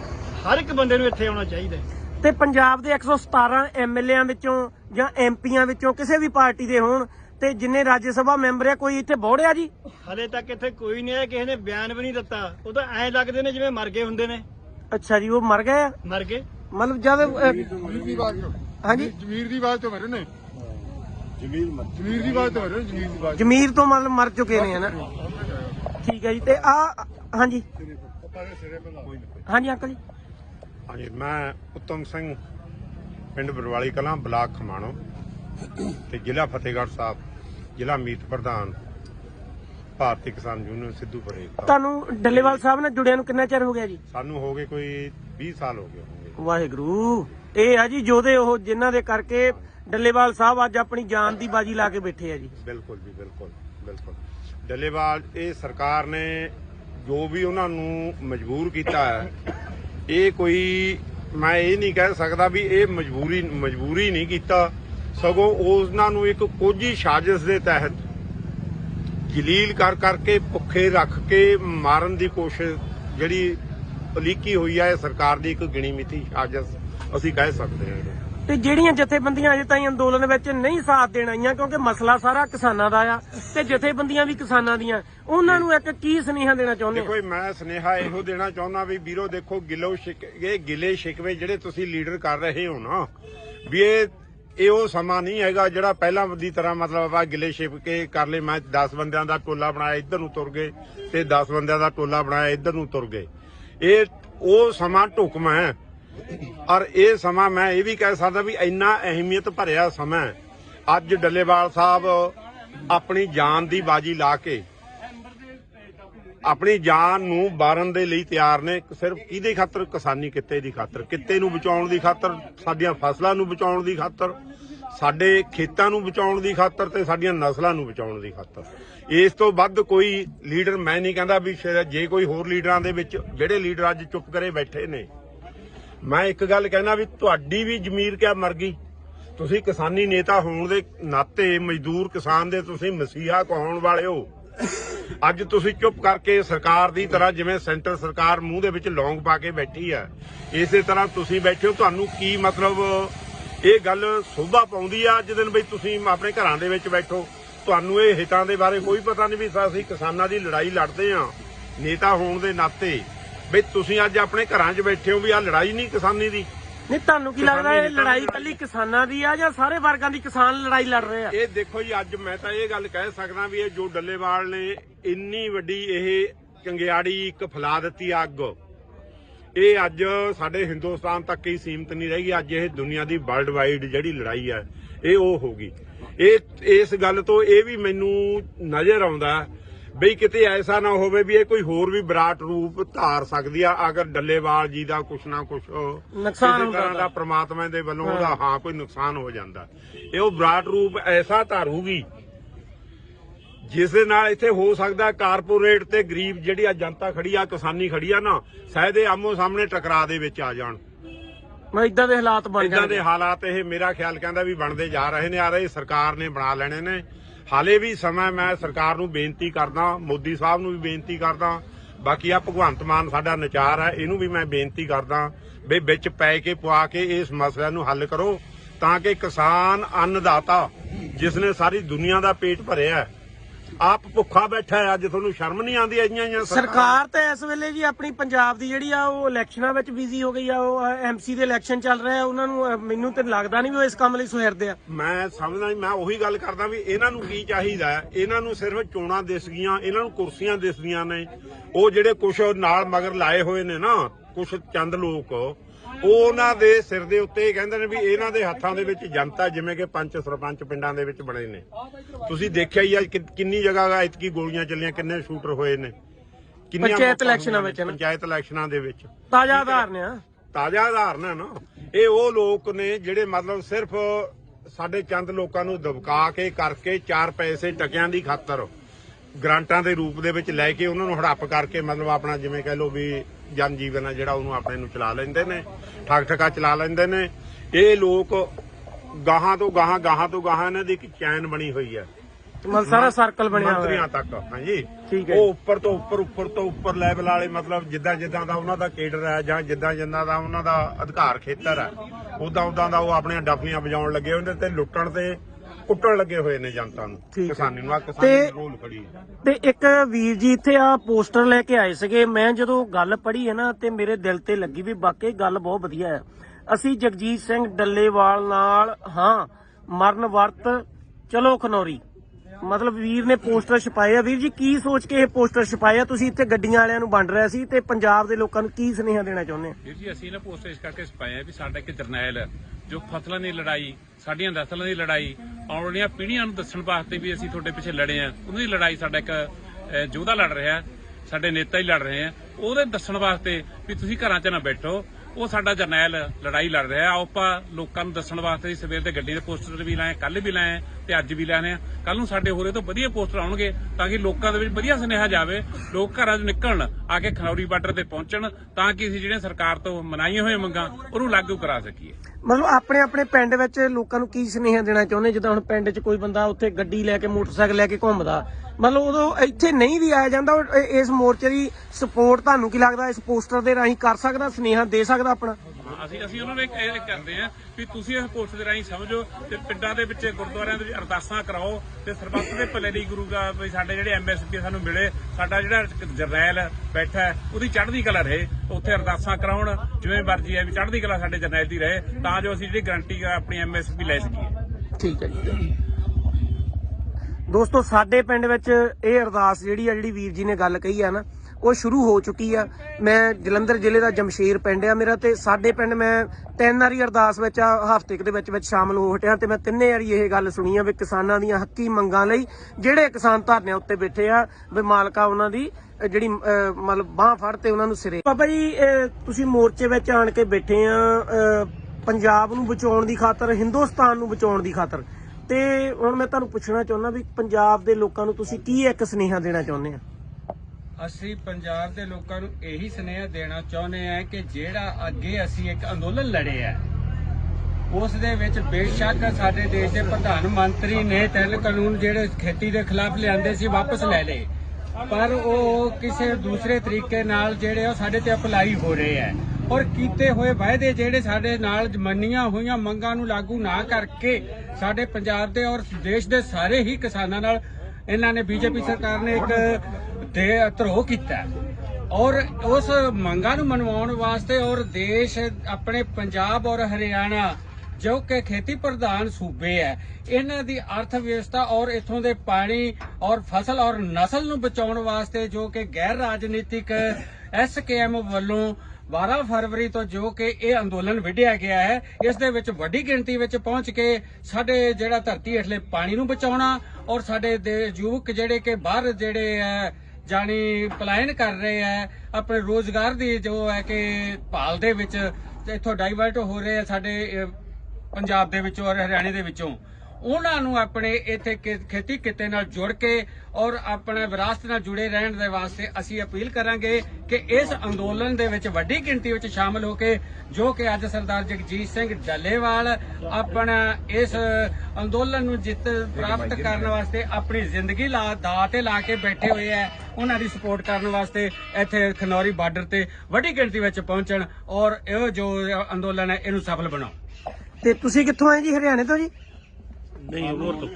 ਹਰ ਇੱਕ ਬੰਦੇ ਨੂੰ ਇੱਥੇ ਆਉਣਾ ਚਾਹੀਦਾ ਹੈ। ਤੇ ਪੰਜਾਬ ਦੇ 117 ਐਮਐਲਏਆਂ ਵਿੱਚੋਂ ਜਾਂ ਐਮਪੀਆਂ ਵਿੱਚੋਂ ਕਿਸੇ ਵੀ ਪਾਰਟੀ ਦੇ ਹੋਣ ਤੇ ਜਿੰਨੇ ਰਾਜ ਸਭਾ ਮੈਂਬਰ ਆ ਕੋਈ ਇੱਥੇ ਬੋੜਿਆ ਜੀ? ਹਲੇ ਤੱਕ ਇੱਥੇ ਕੋਈ ਨਹੀਂ ਆਇਆ ਕਿਸੇ ਨੇ ਬਿਆਨ ਵੀ ਨਹੀਂ ਦਿੱਤਾ। ਉਹ ਤਾਂ ਐਂ ਲੱਗਦੇ ਨੇ ਜਿਵੇਂ ਮਰ ਗਏ ਹੁੰਦੇ ਨੇ। ਅੱਛਾ ਜੀ ਉਹ ਮਰ ਗਏ ਆ? ਮਰ ਗਏ। ਮਤਲਬ ਜਦ ਦੀ ਬਾਤ ਹਾਂਜੀ? ਜ਼ਮੀਰ ਦੀ ਬਾਤ ਤੋਂ ਮਰੇ ਨੇ। ਜ਼ਮੀਰ ਜ਼ਮੀਰ ਦੀ ਬਾਤ ਤੋਂ ਮਰੇ ਨੇ ਜ਼ਮੀਰ ਦੀ ਬਾਤ ਜ਼ਮੀਰ ਤੋਂ ਮਤਲਬ ਮਰ ਚੁੱਕੇ ਨੇ ਹਨਾ? ਠੀਕ ਹੈ ਜੀ ਤੇ ਆ ਹਾਂਜੀ। ਹਾਂਜੀ ਅੰਕਲ ਜੀ। ਹਾਂਜੀ ਮੈਂ ਉੱਤਮ ਸਿੰਘ ਪਿੰਡ ਬਰਵਾਲੀ ਕਲਾਂ ਬਲਾਕ ਖਮਾਣੋ ਤੇ ਜ਼ਿਲ੍ਹਾ ਫਤਿਹਗੜ੍ਹ ਸਾਹਿਬ ਜ਼ਿਲ੍ਹਾ ਮੀਤ ਪ੍ਰਧਾਨ ਭਾਰਤੀ ਕਿਸਾਨ ਯੂਨੀਅਨ ਸਿੱਧੂਪੁਰ ਏਕਤਾ ਤੁਹਾਨੂੰ ਡੱਲੇਵਾਲ ਸਾਹਿਬ ਨਾਲ ਜੁੜਿਆਂ ਨੂੰ ਕਿੰਨਾ ਚਿਰ ਹੋ ਗਿਆ ਜੀ? ਸਾਨੂੰ ਹੋ ਗਏ ਕੋਈ 20 ਸਾਲ ਹੋ ਗਏ ਹੋਣਗੇ। ਵਾਹਿਗੁਰੂ। ਇਹ ਆ ਜੀ ਜੋਦੇ ਉਹ ਜਿਨ੍ਹਾਂ ਦੇ ਕਰਕੇ ਡੱਲੇਵਾਲ ਸਾਹਿਬ ਅੱਜ ਆਪਣੀ ਜਾਨ ਦੀ ਬਾਜੀ ਲਾ ਕੇ ਬੈਠੇ ਆ ਜੀ। ਬਿਲਕੁਲ ਜੀ, ਬਿਲਕੁਲ ਬਿਲਕੁਲ। ਡੱਲੇਵਾਲ, ਇਹ ਸਰਕਾਰ ਨੇ ਜੋ ਵੀ ਉਹਨਾਂ ਨੂੰ ਮਜਬੂਰ ਕੀਤਾ ਹੈ, ਇਹ ਕੋਈ, ਮੈਂ ਇਹ ਨਹੀਂ ਕਹਿ ਸਕਦਾ ਵੀ ਇਹ ਮਜਬੂਰੀ ਮਜਬੂਰੀ ਨਹੀਂ ਕੀਤਾ। ਸਗੋਂ ਉਹਨਾਂ ਨੂੰ ਇੱਕ ਕੋਝੀ ਸਾਜ਼ਿਸ਼ ਦੇ ਤਹਿਤ ਜਲੀਲ ਕਰ ਕਰਕੇ ਭੁੱਖੇ ਰੱਖ ਕੇ ਮਾਰਨ ਦੀ ਕੋਸ਼ਿਸ਼ ਜਿਹੜੀ ਉਲੀਕੀ ਹੋਈ ਹੈ ਸਰਕਾਰ ਦੀ ਇੱਕ ਗਿਣੀ ਮਿੱਥੀ ਸਾਜ਼ਿਸ਼ ਅਸੀਂ ਕਹਿ ਸਕਦੇ ਹਾਂ। ਤੇ ਜਿਹੜੀਆਂ ਜਥੇਬੰਦੀਆਂ ਅਜੇ ਤਾਈਂ ਅੰਦੋਲਨ ਵਿੱਚ ਨਹੀਂ ਸਾਥ ਦੇਣ ਆਈਆਂ ਕਿਉਂਕਿ ਮਸਲਾ ਸਾਰਾ ਕਿਸਾਨਾਂ ਦਾ ਆ ਤੇ ਜਥੇਬੰਦੀਆਂ ਵੀ ਕਿਸਾਨਾਂ ਦੀਆਂ। ਉਹਨਾਂ ਨੂੰ ਇੱਕ ਕੀ ਸੁਨੇਹਾ ਦੇਣਾ ਚਾਹੁੰਦੇ ਹੋ? ਜੀ, ਮੈਂ ਸੁਨੇਹਾ ਇਹੋ ਦੇਣਾ ਚਾਹੁੰਦਾ ਵੀ ਵੀਰੋ ਦੇਖੋ ਗਿਲੋ ਸ਼ਿਕ ਇਹ ਗਿਲੇ ਸ਼ਿਕਵੇ ਜਿਹੜੇ ਤੁਸੀਂ ਲੀਡਰ ਕਰ ਰਹੇ ਹੋ ਨਾ ਵੀ ਇਹ ਇਹ ਉਹ ਸਮਾਂ ਨਹੀਂ ਹੈਗਾ ਜਿਹੜਾ ਪਹਿਲਾਂ ਦੀ ਤਰ੍ਹਾਂ ਮਤਲਬ ਆਪਾਂ ਗਿਲੇ ਸ਼ਿਕਵੇ ਕਰ ਲਏ ਮੈਂ 10 ਬੰਦਿਆਂ ਦਾ ਟੋਲਾ ਬਣਾਇਆ ਇੱਧਰ ਨੂੰ ਤੁਰ ਗਏ ਤੇ 10 ਬੰਦਿਆਂ ਦਾ ਟੋਲਾ ਬਣਾਇਆ ਇੱਧਰ ਨੂੰ ਤੁਰ ਗਏ। ਇਹ ਉਹ ਸਮਾਂ ਢੁਕਮਾ ਹੈ। ਔਰ ਇਹ ਸਮਾਂ ਮੈਂ ਇਹ ਵੀ ਕਹਿ ਸਕਦਾ ਵੀ ਇੰਨਾ ਅਹਿਮੀਅਤ ਭਰਿਆ ਸਮਾਂ ਅੱਜ ਡੱਲੇਵਾਲ ਸਾਹਿਬ ਆਪਣੀ ਜਾਨ ਦੀ ਬਾਜੀ ਲਾ ਕੇ ਆਪਣੀ ਜਾਨ ਨੂੰ ਬਾਰਨ ਦੇ ਲਈ ਤਿਆਰ ਨੇ। ਸਿਰਫ ਕਿਹਦੇ ਖਾਤਰ? ਕਿਸਾਨੀ ਕਿੱਤੇ ਦੀ ਖਾਤਰ। ਕਿੱਤੇ ਨੂੰ ਬਚਾਉਣ ਦੀ ਖਾਤਰ, ਸਾਡੀਆਂ ਫਸਲਾਂ ਨੂੰ ਬਚਾਉਣ ਦੀ ਖਾਤਰ, ਸਾਡੇ ਖੇਤਾਂ ਨੂੰ ਬਚਾਉਣ ਦੀ ਖਾਤਰ ਤੇ ਸਾਡੀਆਂ ਨਸਲਾਂ ਨੂੰ ਬਚਾਉਣ ਦੀ ਖਾਤਰ। ਇਸ ਤੋਂ ਵੱਧ ਕੋਈ ਲੀਡਰ, ਮੈਂ ਨਹੀਂ ਕਹਿੰਦਾ ਵੀ ਜੇ ਕੋਈ ਹੋਰ ਲੀਡਰਾਂ ਦੇ ਵਿੱਚ, ਜਿਹੜੇ ਲੀਡਰ ਅੱਜ ਚੁੱਪ ਕਰੇ ਬੈਠੇ ਨੇ ਮੈਂ ਇੱਕ ਗੱਲ ਕਹਿਣਾ ਵੀ ਤੁਹਾਡੀ ਵੀ ਜ਼ਮੀਰ ਕਿਆ ਮਰ ਗਈ? ਤੁਸੀਂ ਕਿਸਾਨੀ ਨੇਤਾ ਹੋਣ ਦੇ ਨਾਤੇ ਮਜ਼ਦੂਰ ਕਿਸਾਨ ਦੇ ਤੁਸੀਂ ਮਸੀਹਾ ਕਹਾਉਣ ਵਾਲੇ ਹੋ। ਅੱਜ ਤੁਸੀਂ ਚੁੱਪ ਕਰਕੇ ਸਰਕਾਰ ਦੀ ਤਰ੍ਹਾਂ ਜਿਵੇਂ ਸੈਂਟਰ ਸਰਕਾਰ ਮੂੰਹ ਦੇ ਵਿੱਚ ਲੌਂਗ ਪਾ ਕੇ ਬੈਠੀ ਹੈ ਇਸੇ ਤਰ੍ਹਾਂ ਤੁਸੀਂ ਬੈਠੇ ਹੋ, ਤੁਹਾਨੂੰ ਕੀ ਮਤਲਬ ਇਹ ਗੱਲ ਸੋਭਾ ਪਾਉਂਦੀ ਆ ਅੱਜ ਦਿਨ ਬਈ ਤੁਸੀਂ ਆਪਣੇ ਘਰਾਂ ਦੇ ਵਿੱਚ ਬੈਠੋ। ਤੁਹਾਨੂੰ ਇਹ ਹਿੱਤਾਂ ਦੇ ਬਾਰੇ ਕੋਈ ਪਤਾ ਨਹੀਂ ਵੀ ਅਸੀਂ ਕਿਸਾਨਾਂ ਦੀ ਲੜਾਈ ਲੜਦੇ ਆ, ਨੇਤਾ ਹੋਣ ਦੇ ਨਾਤੇ। ਬਈ ਤੁਸੀਂ ਅੱਜ ਆਪਣੇ ਘਰਾਂ 'ਚ ਬੈਠੇ ਹੋ ਵੀ ਆ ਲੜਾਈ ਨਹੀਂ ਕਿਸਾਨੀ ਦੀ। ਨਹੀਂ ਤੁਹਾਨੂੰ ਕੀ ਲੱਗਦਾ ਇਹ ਲੜਾਈ ਕੱਲੀ ਕਿਸਾਨਾਂ ਦੀ ਆ ਜਾਂ ਸਾਰੇ ਵਰਗਾਂ ਦੀ ਕਿਸਾਨ ਲੜਾਈ ਲੜ ਰਹੇ ਆ? ਇਹ ਦੇਖੋ ਜੀ ਅੱਜ ਮੈਂ ਤਾਂ ਇਹ ਗੱਲ ਕਹਿ ਸਕਦਾ ਵੀ ਇਹ ਜੋ ਡੱਲੇਵਾਲ ਨੇ ਇੰਨੀ ਵੱਡੀ ਇਹ ਚੰਗਿਆੜੀ ਇੱਕ ਫੈਲਾ ਦਿੱਤੀ ਅੱਗ। ਇਹ ਅੱਜ ਸਾਡੇ ਹਿੰਦੁਸਤਾਨ ਤੱਕ ਹੀ ਸੀਮਤ ਨਹੀਂ ਰਹੀ ਅੱਜ ਇਹ ਦੁਨੀਆ ਦੀ ਵਰਲਡ ਵਾਈਡ ਜਿਹੜੀ ਲੜਾਈ ਹੈ ਇਹ ਉਹ ਹੋਗੀ ਇਹ ਇਸ ਗੱਲ ਤੋਂ ਇਹ ਵੀ ਮੈਨੂੰ ਨਜ਼ਰ ਆਉਂਦਾ ਬਈ ਕਿਤੇ ਐਸਾ ਨਾ ਹੋਵੇ ਵੀ ਇਹ ਕੋਈ ਹੋਰ ਵੀ ਵਿਰਾਟ ਰੂਪ ਧਾਰ ਸਕਦੀ ਆ ਅਗਰ ਡੱਲੇਵਾਲ ਜੀ ਦਾ ਕੁਛ ਨਾ ਕੁਛ ਨੁਕਸਾਨ ਕਿਸੇ ਹੁੰਦਾ ਦਾ ਪ੍ਰਮਾਤਮਾ ਦੇ ਵੱਲੋਂ ਉਹਦਾ ਹਾਂ ਕੋਈ ਨੁਕਸਾਨ ਹੋ ਜਾਂਦਾ। ਇਹ ਉਹ ਵਿਰਾਟ ਰੂਪ ਐਸਾ ਧਾਰੂਗੀ ਜਿਸ ਦੇ ਨਾਲ ਇੱਥੇ ਹੋ ਸਕਦਾ ਕਾਰਪੋਰੇਟ ਤੇ ਗਰੀਬ ਜਿਹੜੀ ਆ ਜਨਤਾ ਖੜੀ ਆ ਕਿਸਾਨੀ ਖੜੀ ਆ ਨਾ ਸ਼ਾਇਦ ਇਹ ਆਮੋ ਸਾਹਮਣੇ ਟਕਰਾ ਦੇ ਵਿੱਚ ਆ ਜਾਣ। ਮੈਂ ਇਦਾਂ ਦੇ ਹਾਲਾਤ ਬਣ ਇਦਾਂ ਦੇ ਜਾਣਗੇ। ਹਾਲਾਤ ਇਹ ਮੇਰਾ ਖਿਆਲ ਕਹਿੰਦਾ ਵੀ ਬਣਦੇ ਜਾ ਰਹੇ ਨੇ ਆ ਰਹੇ ਸਰਕਾਰ ਨੇ ਬਣਾ ਲੈਣੇ ਨੇ। ਹਾਲੇ ਵੀ ਸਮਾਂ ਮੈਂ ਸਰਕਾਰ ਨੂੰ ਬੇਨਤੀ ਕਰਦਾ ਮੋਦੀ ਸਾਹਿਬ ਨੂੰ ਵੀ ਬੇਨਤੀ ਕਰਦਾ। ਬਾਕੀ ਆ ਭਗਵੰਤ ਮਾਨ ਸਾਡਾ ਨਚਾਰ ਹੈ ਇਹਨੂੰ ਵੀ ਮੈਂ ਬੇਨਤੀ ਕਰਦਾ ਵੀ ਵਿੱਚ ਪੈ ਕੇ ਪਵਾ ਕੇ ਇਸ ਮਸਲੇ ਨੂੰ ਹੱਲ ਕਰੋ ਤਾਂ ਕਿ ਕਿਸਾਨ ਅੰਨਦਾਤਾ ਜਿਸ ਨੇ ਸਾਰੀ ਦੁਨੀਆ ਦਾ ਪੇਟ ਭਰਿਆ ਹੈ, ਆਪ ਭੁੱਖਾ ਬੈਠਾ ਹੈ ਅੱਜ ਤੁਹਾਨੂੰ ਸ਼ਰਮ ਨਹੀਂ ਆਉਂਦੀ ਅਜੀਆਂ ਜਿਹੀਆਂ ਸਰਕਾਰ ਤਾਂ ਇਸ ਵੇਲੇ ਜੀ ਆਪਣੀ ਪੰਜਾਬ ਦੀ ਜਿਹੜੀ ਆ ਉਹ ਇਲੈਕਸ਼ਨਾਂ ਵਿੱਚ ਬਿਜ਼ੀ ਹੋ ਗਈ ਆ ਉਹ ਐਮਸੀ ਦੇ ਇਲੈਕਸ਼ਨ ਚੱਲ ਰਹੇ ਆ ਉਹਨਾਂ ਨੂੰ ਮੈਨੂੰ ਤੇ ਲੱਗਦਾ ਨਹੀਂ ਵੀ ਉਹ ਇਸ ਕੰਮ ਲਈ ਸੁਹਿਰਦੇ ਆ। ਮੈਂ ਸਮਝਦਾ ਮੈਂ ਉਹੀ ਗੱਲ ਕਰਦਾ ਵੀ ਇਹਨਾਂ ਨੂੰ ਕੀ ਚਾਹੀਦਾ? ਇਹਨਾਂ ਨੂੰ ਸਿਰਫ ਚੋਣਾਂ ਦਿਸ ਗਈਆਂ ਇਹਨਾਂ ਨੂੰ ਕੁਰਸੀਆਂ ਦਿਸਦੀਆਂ ਨੇ। ਉਹ ਜਿਹੜੇ ਕੁਛ ਨਾਲ ਮਗਰ ਲਾਏ ਹੋਏ ਨੇ ਨਾ ਕੁਛ ਚੰਦ ਲੋਕ ਉਹ ਉਹਨਾਂ ਦੇ ਸਿਰ ਦੇ ਉੱਤੇ ਇਹ ਕਹਿੰਦੇ ਨੇ ਵੀ ਇਹਨਾਂ ਦੇ ਹੱਥਾਂ ਦੇ ਵਿੱਚ ਜਨਤਾ ਜਿਵੇਂ ਕਿ ਪੰਚ ਸਰਪੰਚ ਪਿੰਡਾਂ ਦੇ ਵਿੱਚ ਬਣੇ ਨੇ। ਤੁਸੀਂ ਦੇਖਿਆ ਹੀ ਆ ਕਿ- ਕਿੰਨੀ ਜਗ੍ਹਾ ਇਤਕੀ ਗੋਲੀਆਂ ਚੱਲੀਆਂ ਕਿੰਨੇ ਸ਼ੂਟਰ ਹੋਏ ਨੇ। ਕਿੰਨੀਆਂ ਪੰਚਾਇਤ ਇਲੈਕਸ਼ਨਾਂ ਵਿੱਚ ਨਾ। ਪੰਚਾਇਤ ਇਲੈਕਸ਼ਨਾਂ ਦੇ ਵਿੱਚ। ਤਾਜ਼ਾ ਆਧਾਰ ਨੇ ਆ। ਤਾਜ਼ਾ ਉਦਾਹਰਨ ਹੈ ਨਾ। ਇਹ ਉਹ ਲੋਕ ਨੇ ਜਿਹੜੇ ਮਤਲਬ ਸਿਰਫ ਸਾਡੇ ਚੰਦ ਲੋਕਾਂ ਨੂੰ ਦਬਕਾ ਕੇ ਕਰਕੇ ਚਾਰ ਪੈਸੇ ਟਕਿਆਂ ਦੀ ਖਾਤਰ ਗ੍ਰਾਂਟਾਂ ਦੇ ਰੂਪ ਦੇ ਵਿੱਚ ਲੈ ਕੇ ਉਹਨਾਂ ਨੂੰ ਹੜੱਪ ਕਰਕੇ ਮਤਲਬ ਆਪਣਾ ਜਿਵੇਂ ਕਹਿ ਲਓ ਵੀ ਜਨ ਜੀਵਨ ਆ ਜਿਹੜਾ ਉਹਨੂੰ ਆਪਣੇ ਨੂੰ ਚਲਾ ਲੈਂਦੇ ਨੇ ਠੱਗ ਠੱਗਾ ਚਲਾ ਲੈਂਦੇ ਨੇ। ਇਹ ਲੋਕ ਗਾਹਾਂ ਤੋਂ ਗਾਹਾਂ ਗਾਹਾਂ ਤੋਂ ਗਾਹਾਂ ਇਹਨਾਂ ਦੀ ਇੱਕ ਚੈਨ ਬਣੀ ਹੋਈ ਹੈ। ਮਤਲਬ ਸਾਰਾ ਸਰਕਲ ਬਣਿਆ ਹੋਇਆ। ਮੰਤਰੀਆਂ ਤੱਕ ਹਾਂਜੀ। ਠੀਕ ਹੈ। ਉਹ ਉੱਪਰ ਤੋਂ ਉੱਪਰ ਉੱਪਰ ਤੋਂ ਉੱਪਰ ਲੈਵਲ ਵਾਲੇ ਮਤਲਬ ਜਿੱਦਾਂ ਜਿੱਦਾਂ ਦਾ ਉਹਨਾਂ ਦਾ ਕੇਡਰ ਹੈ ਜਾਂ ਜਿੱਦਾਂ ਜਿੱਦਾਂ ਦਾ ਉਹਨਾਂ ਦਾ ਅਧਿਕਾਰ ਖੇਤਰ ਹੈ ਉਦਾਂ ਉਦਾਂ ਦਾ ਉਹ ਆਪਣੀਆਂ ਡਫਲੀਆਂ ਵਜਾਉਣ ਲੱਗੇ ਹੁੰਦੇ ਤੇ ਲੁੱਟਣ ਤੇ ਕੁੱਟਣ ਲੱਗੇ ਹੋਏ ਨੇ ਜਨਤਾ ਨੂੰ ਠੀਕ ਹੈ। ਕਿਸਾਨੀ ਨੂੰ। ਆ ਕਿਸਾਨੀ ਤੇ- ਦੀ ਰੋਲ ਖੜੀ ਹੈ। ਤੇ ਇੱਕ ਵੀਰ ਜੀ ਇੱਥੇ ਆ ਪੋਸਟਰ ਲੈ ਕੇ ਆਏ ਸੀਗੇ। ਮੈਂ ਜਦੋਂ ਗੱਲ ਪੜ੍ਹੀ ਹੈ ਨਾ ਤੇ ਮੇਰੇ ਦਿਲ ਤੇ ਲੱਗੀ ਵੀ ਵਾਕਈ ਗੱਲ ਬਹੁਤ ਵਧੀਆ ਹੈ। ਅਸੀਂ ਜਗਜੀਤ ਸਿੰਘ ਡੱਲੇਵਾਲ ਨਾਲ ਹਾਂ ਮਰਨ ਵਰਤ ਚਲੋ ਖਨੌਰੀ। ਮਤਲਬ ਵੀਰ ਨੇ ਪੋਸਟਰ ਛਪਾਏ ਆ। ਵੀਰ ਜੀ ਕੀ ਸੋਚ ਕੇ ਇਹ ਪੋਸਟਰ ਛਪਾਏ ਆ? ਤੁਸੀਂ ਇੱਥੇ ਗੱਡੀਆਂ ਵਾਲਿਆਂ ਨੂੰ ਵੰਡ ਰਹੇ ਸੀ ਤੇ ਪੰਜਾਬ ਦੇ ਲੋਕਾਂ ਨੂੰ ਕੀ ਸੁਨੇਹਾ ਦੇਣਾ ਚਾਹੁੰਦੇ ਆ ਵੀਰ ਜੀ ਅਸੀਂ ਨਾ ਪੋਸਟ ਇਸ ਕਰਕੇ ਸਪਾਏ ਆ ਵੀ ਸਾਡਾ ਇੱਕ ਜਰਨੈਲ ਜੋ ਫਸਲਾਂ ਦੀ ਲੜਾਈ ਸਾਡੀਆਂ ਨਸਲਾਂ ਦੀ ਲੜਾਈ ਆਉਣ ਵਾਲੀਆਂ ਪੀੜ੍ਹੀਆਂ ਨੂੰ ਦੱਸਣ ਵਾਸਤੇ ਵੀ ਅਸੀਂ ਤੁਹਾਡੇ ਪਿੱਛੇ ਲੜੇ ਆ। ਉਹਨਾਂ ਦੀ ਲੜਾਈ ਸਾਡਾ ਇੱਕ ਅਹ, ਯੋਧਾ ਲੜ ਰਿਹਾ ਸਾਡੇ ਨੇਤਾ ਹੀ ਲੜ ਰਹੇ ਆ। ਉਹਦੇ ਦੱਸਣ ਵਾਸਤੇ ਵੀ ਤੁਸੀਂ ਘਰਾਂ 'ਚ ਨਾ ਬੈਠੋ। ਉਹ ਸਾਡਾ ਜਰਨੈਲ ਲੜਾਈ ਲੜ ਰਿਹਾ। ਆਓ ਆਪਾਂ ਲੋਕਾਂ ਨੂੰ ਦੱਸਣ ਵਾਸਤੇ ਅਸੀਂ ਸਵੇਰ ਦੇ ਗੱਡੀ ਦੇ ਪੋਸਟਰ ਵੀ ਲਾਏ ਕੱਲ ਵੀ ਲਾਏ। ਤੇ ਅੱਜ ਵੀ ਲਾਣੇ ਆ। ਕੱਲ ਨੂੰ ਸਾਡੇ ਹੋਰੇ ਤੋਂ ਵਧੀਆ ਪੋਸਟਰ ਆਉਣਗੇ ਤਾਂ ਕਿ ਲੋਕਾਂ ਦੇ ਵਿੱਚ ਵਧੀਆ ਸੁਨੇਹਾ ਜਾਵੇ, ਲੋਕ ਘਰਾਂ 'ਚ ਨਿਕਲਣ, ਆ ਕੇ ਖਨੌਰੀ ਬਾਰਡਰ ਤੇ ਪਹੁੰਚਣ, ਤਾਂ ਕਿ ਅਸੀਂ ਜਿਹੜੀਆਂ ਸਰਕਾਰ ਤੋਂ ਮਨਾਈਆਂ ਹੋਈਆਂ ਮੰਗਾਂ, ਉਹਨੂੰ ਲਾਗੂ ਕਰਾ ਸਕੀਏ। ਮਤਲਬ ਆਪਣੇ ਆਪਣੇ ਪਿੰਡ ਵਿੱਚ ਲੋਕਾਂ ਨੂੰ ਕੀ ਸੁਨੇਹਾ ਦੇਣਾ ਚਾਹੁੰਦੇ? ਜਦੋਂ ਹੁਣ ਪਿੰਡ 'ਚ ਕੋਈ ਬੰਦਾ ਉੱਥੇ ਗੱਡੀ ਲੈ ਕੇ, ਮੋਟਰਸਾਈਕਲ ਲੈ ਕੇ ਘੁੰਮਦਾ, ਮਤਲਬ ਉਦੋਂ ਇੱਥੇ ਨਹੀਂ ਵੀ ਆਇਆ ਜਾਂਦਾ ਇਸ ਮੋਰਚੇ ਦੀ ਸਪੋਰਟ ਤੁਹਾਨੂੰ ਕੀ ਲੱਗਦਾ? ਇਸ ਪੋਸਟਰ ਦੇ ਰਾਹੀਂ ਕਰ ਸਕਦਾ, ਸੁਨੇਹਾ ਦੇ ਸਕਦਾ ਆਪਣਾ? ਅਸੀਂ ਅਸੀਂ ਉਹਨਾਂ ਨੂੰ ਇੱਕ ਇਹ ਕਰਦੇ ਆ ਵੀ ਤੁਸੀਂ ਇਸ ਪੋਸਟ ਦੇ ਰਾਹੀਂ ਸਮਝੋ ਤੇ ਪਿੰਡਾਂ ਦੇ ਵਿੱਚ ਗੁਰਦੁਆਰਿਆਂ ਦੇ ਵਿੱਚ ਅਰਦਾਸਾਂ ਕਰਾਓ ਤੇ ਸਰਬੱਤ ਦੇ ਭਲੇ ਲਈ ਗੁਰੂ ਦਾ ਵੀ ਸਾਡੇ ਜਿਹੜੇ ਐਮਐਸਪੀ ਸਾਨੂੰ ਮਿਲੇ, ਸਾਡਾ ਜਿਹੜਾ ਜਰਨੈਲ ਬੈਠਾ ਉਹਦੀ ਚੜ੍ਹਦੀ ਕਲਾ ਰਹੇ, ਉੱਥੇ ਅਰਦਾਸਾਂ ਕਰਾਉਣ, ਜਿਵੇਂ ਮਰਜ਼ੀ ਹੈ ਵੀ ਚੜ੍ਹਦੀ ਕਲਾ ਸਾਡੇ ਜਰਨੈਲ ਦੀ ਰਹੇ, ਤਾਂ ਜੋ ਅਸੀਂ ਜਿਹੜੀ ਗਰੰਟੀ ਆਪਣੀ ਐਮਐਸਪੀ ਲੈ ਸਕੀਏ। ਠੀਕ ਹੈ ਜੀ। ਦੋਸਤੋ, ਸਾਡੇ ਪਿੰਡ ਵਿੱਚ ਇਹ ਅਰਦਾਸ ਜਿਹੜੀ ਆ, ਜਿਹੜੀ ਵੀਰ ਜੀ ਨੇ ਗੱਲ ਕਹੀ ਆ ਨਾ ਉਹ ਸ਼ੁਰੂ ਹੋ ਚੁੱਕੀ ਆ। ਮੈਂ ਜਲੰਧਰ ਜ਼ਿਲ੍ਹੇ ਦਾ ਜਮਸ਼ੇਰ ਪਿੰਡ ਆ ਮੇਰਾ ਤੇ ਸਾਡੇ ਪਿੰਡ ਮੈਂ ਤਿੰਨ ਵਾਰੀ ਅਰਦਾਸ ਵਿੱਚ ਹਫ਼ਤੇ ਦੇ ਵਿੱਚ ਵਿੱਚ ਸ਼ਾਮਲ ਹੋ ਹਟਿਆ ਤੇ ਮੈਂ ਤਿੰਨੇ ਵਾਰੀ ਇਹ ਗੱਲ ਸੁਣੀ ਆ ਵੀ ਕਿਸਾਨਾਂ ਦੀਆਂ ਹੱਕੀ ਮੰਗਾਂ ਲਈ ਜਿਹੜੇ ਕਿਸਾਨ ਧਰਨਿਆਂ ਉੱਤੇ ਬੈਠੇ ਆ, ਵੀ ਮਾਲਕਾ ਉਹਨਾਂ ਦੀ ਜਿਹੜੀ ਮਤਲਬ ਬਾਹ ਫੜ ਤੇ ਉਹਨਾਂ ਨੂੰ ਸਿਰੇ। ਬਾਬਾ ਜੀ ਤੁਸੀਂ ਮੋਰਚੇ ਵਿੱਚ ਆਣ ਕੇ ਬੈਠੇ ਆ ਪੰਜਾਬ ਨੂੰ ਬਚਾਉਣ ਦੀ ਖਾਤਰ, ਹਿੰਦੁਸਤਾਨ ਨੂੰ ਬਚਾਉਣ ਦੀ ਖਾਤਰ। ਤੇ ਹੁਣ ਮੈਂ ਤੁਹਾਨੂੰ ਪੁੱਛਣਾ ਚਾਹੁੰਦਾ ਵੀ ਪੰਜਾਬ ਦੇ ਲੋਕਾਂ ਨੂੰ ਤੁਸੀਂ ਕੀ ਇੱਕ ਸੁਨੇਹਾ ਦੇਣਾ ਚਾਹੁੰਦੇ ਆ? ਅਸੀਂ ਪੰਜਾਬ ਦੇ ਲੋਕਾਂ ਨੂੰ ਇਹੀ ਸੁਨੇਹਾ ਦੇਣਾ ਚਾਹੁੰਦੇ ਆ ਕਿ ਜਿਹੜਾ ਅੱਗੇ ਅਸੀਂ ਇੱਕ ਅੰਦੋਲਨ ਲੜੇ ਲੜਿਆ ਉਸ ਦੇ ਵਿੱਚ ਬੇਸ਼ੱਕ ਸਾਡੇ ਦੇਸ਼ ਦੇ ਪ੍ਰਧਾਨ ਮੰਤਰੀ ਨੇ ਤਿੰਨ ਕਾਨੂੰਨ ਜਿਹੜੇ ਖੇਤੀ ਦੇ ਖਿਲਾਫ ਲਿਆਂਦੇ ਸੀ ਵਾਪਸ ਲੈ ਲਏ। ਪਰ ਉਹ ਕਿਸੇ ਦੂਸਰੇ ਤਰੀਕੇ ਨਾਲ ਜਿਹੜੇ ਉਹ ਸਾਡੇ ਤੇ ਅਪਲਾਈ ਹੋ ਰਹੇ ਹੈ ਔਰ ਕੀਤੇ ਹੋਏ ਵਾਅਦੇ ਜਿਹੜੇ ਸਾਡੇ ਨਾਲ ਮੰਨੀਆਂ ਹੋਈਆਂ ਮੰਗਾਂ ਨੂੰ ਲਾਗੂ ਨਾ ਕਰਕੇ ਸਾਡੇ ਪੰਜਾਬ ਦੇ ਔਰ ਦੇਸ਼ ਦੇ ਸਾਰੇ ਹੀ ਕਿਸਾਨਾਂ ਨਾਲ ਇਹਨਾਂ ਨੇ ਬੀਜੇਪੀ ਸਰਕਾਰ ਨੇ ਇੱਕ ਦੇ ਧਰੋਹ ਕੀਤਾ। ਔਰ ਉਸ ਮੰਗਾਂ ਨੂੰ ਮਨਵਾਉਣ ਵਾਸਤੇ ਔਰ ਦੇਸ਼ ਆਪਣੇ ਪੰਜਾਬ ਔਰ ਹਰਿਆਣਾ, ਜੋ ਕਿ ਖੇਤੀ ਪ੍ਰਧਾਨ ਸੂਬੇ ਹੈ, ਇਹਨਾਂ ਦੀ ਅਰਥ ਵਿਵਸਥਾ ਔਰ ਇਥੋਂ ਦੇ ਪਾਣੀ ਔਰ ਫਸਲ ਔਰ ਨਸਲ ਨੂੰ ਬਚਾਉਣ ਵਾਸਤੇ ਜੋ ਕਿ ਗੈਰ ਰਾਜਨੀਤਿਕ ਐਸਕੇਐਮ ਵੱਲੋਂ 12 ਫਰਵਰੀ ਤੋਂ ਜੋ ਕਿ ਇਹ ਅੰਦੋਲਨ ਵਿੱਢਿਆ ਗਿਆ ਹੈ, ਇਸ ਦੇ ਵਿੱਚ ਵੱਡੀ ਗਿਣਤੀ ਵਿੱਚ ਪਹੁੰਚ ਕੇ ਸਾਡੇ ਜਿਹੜਾ ਧਰਤੀ ਹੇਠਲੇ ਪਾਣੀ ਨੂੰ ਬਚਾਉਣਾ ਔਰ ਸਾਡੇ ਦੇ ਯੁਵਕ ਜਿਹੜੇ ਕਿ ਬਾਹਰ ਜਿਹੜੇ ਹੈ ਜਾਨੀ ਪਲਾਇਨ ਕਰ ਰਹੇ ਹੈ ਆਪਣੇ ਰੋਜ਼ਗਾਰ ਦੀ ਜੋ ਹੈ ਕਿ ਭਾਲ ਦੇ ਵਿੱਚ ਇੱਥੋਂ ਡਾਈਵਰਟ ਹੋ ਰਹੇ ਆ ਸਾਡੇ ਪੰਜਾਬ ਦੇ ਵਿੱਚੋਂ ਔਰ ਹਰਿਆਣੇ ਦੇ ਵਿੱਚੋਂ। ਉਹਨਾਂ ਨੂੰ ਆਪਣੇ ਇੱਥੇ ਖੇਤੀ ਕਿੱਤੇ ਨਾਲ ਜੁੜ ਕੇ ਔਰ ਆਪਣੇ ਵਿਰਾਸਤ ਨਾਲ ਜੁੜੇ ਰਹਿਣ ਦੇ ਵਾਸਤੇ ਅਸੀਂ ਅਪੀਲ ਕਰਾਂਗੇ ਕਿ ਇਸ ਅੰਦੋਲਨ ਦੇ ਵਿੱਚ ਵੱਡੀ ਗਿਣਤੀ ਵਿੱਚ ਸ਼ਾਮਲ ਹੋ ਕੇ, ਜੋ ਕਿ ਅੱਜ ਸਰਦਾਰ ਜਗਜੀਤ ਸਿੰਘ ਡੱਲੇਵਾਲ ਆਪਣਾ ਇਸ ਅੰਦੋਲਨ ਨੂੰ ਜਿੱਤ ਪ੍ਰਾਪਤ ਕਰਨ ਵਾਸਤੇ ਆਪਣੀ ਜ਼ਿੰਦਗੀ ਲਾ, ਦਾ ਤੇ ਲਾ ਕੇ ਬੈਠੇ ਹੋਏ ਹੈ, ਉਹਨਾਂ ਦੀ ਸਪੋਰਟ ਕਰਨ ਵਾਸਤੇ ਇੱਥੇ ਖਨੌਰੀ ਬਾਰਡਰ ਤੇ ਵੱਡੀ ਗਿਣਤੀ ਵਿੱਚ ਪਹੁੰਚਣ ਔਰ ਇਹ ਜੋ ਅੰਦੋਲਨ ਹੈ, ਇਹਨੂੰ ਸਫਲ ਬਣਾਓ ਤੇ ਤੁਸੀਂ ਕਿੱਥੋਂ ਆਏ ਜੀ? ਹਰਿਆਣੇ ਤੋਂ ਜੀ? ਨਹੀਂ ਅਬੋਰ ਤੋਂ।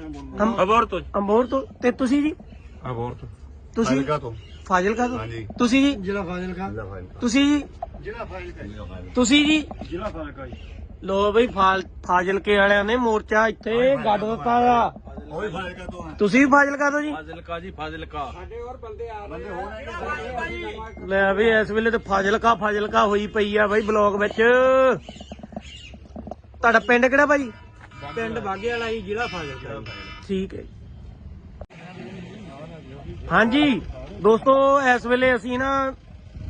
ਅਬੋਰ ਤੋਂ ਅੰਬੋਰ ਤੋਂ। ਤੇ। ਤੁਸੀਂ ਜੀ? ਅਬੋਰ ਤੋਂ। ਤੁਸੀਂ ਫਾਜ਼ਿਲਕਾ ਤੋਂ। ਫਾਜ਼ਿਲਕਾ ਤੋਂ? ਹਾਂਜੀ। ਤੁਸੀਂ ਜੀ? ਜ਼ਿਲ੍ਹਾ ਫਾਜ਼ਿਲਕਾ। ਤੁਸੀਂ ਜੀ? ਤੁਸੀਂ ਜੀ? ਜ਼ਿਲ੍ਹਾ ਫਾਜ਼ਿਲਕਾ ਜੀ। ਲੋ ਬਈ ਫਾਲ ਫਾਜ਼ਿਲਕੇ ਵਾਲਿਆਂ ਨੇ ਮੋਰਚਾ ਇੱਥੇ ਗੱਡ ਦਿੱਤਾ ਆ। ਤੁਸੀਂ ਵੀ ਫਾਜ਼ਿਲਕਾ ਤੋਂ ਜੀ? ਫਾਜ਼ਿਲਕਾ ਜੀ ਫਾਜ਼ਿਲਕਾ। ਲੈ ਵੀ ਇਸ ਵੇਲੇ ਤੇ ਫਾਜ਼ਿਲਕਾ ਫਾਜ਼ਿਲਕਾ ਹੋਈ ਪਈ ਆ ਬਈ ਬਲੌਗ ਵਿੱਚ। ਤੁਹਾਡਾ ਪਿੰਡ ਕਿਹੜਾ ਭਾਈ ਪਿੰਡ ਬਾਗੇ ਵਾਲਾ ਜੀ ਜ਼ਿਲ੍ਹਾ ਫਾਜ਼ਿਲਕਾ ਠੀਕ ਹੈ ਹਾਂਜੀ ਦੋਸਤੋ ਇਸ ਵੇਲੇ ਅਸੀਂ ਨਾ